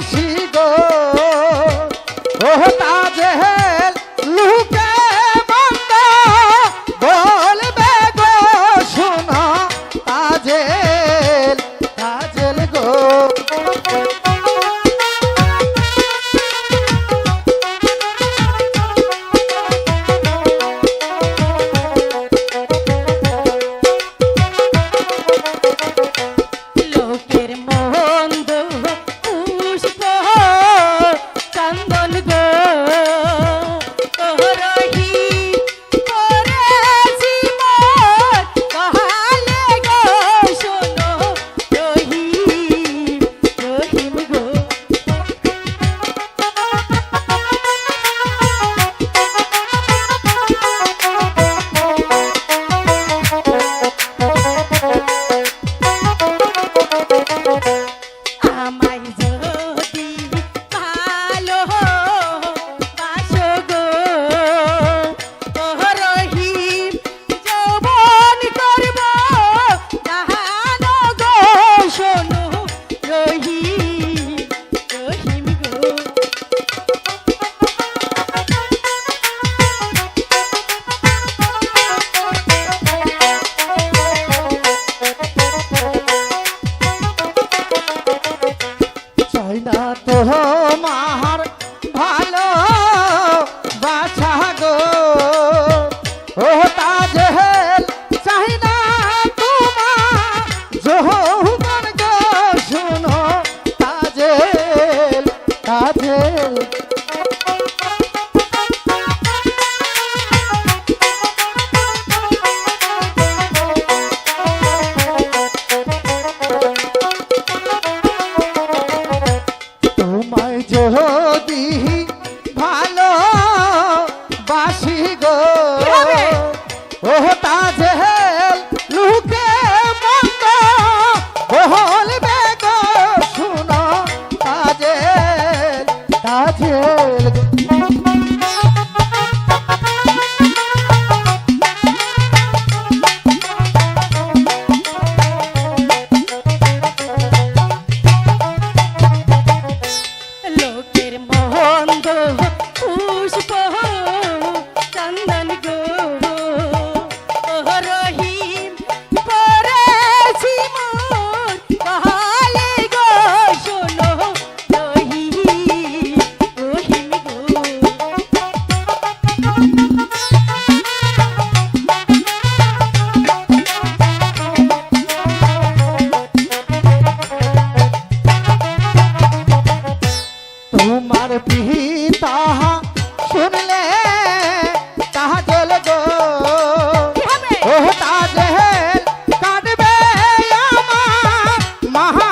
castigou. তো মহা ভালো বাসি গো। ও তাজে মোহন পুষ্প চন্দন গো। Yamaha.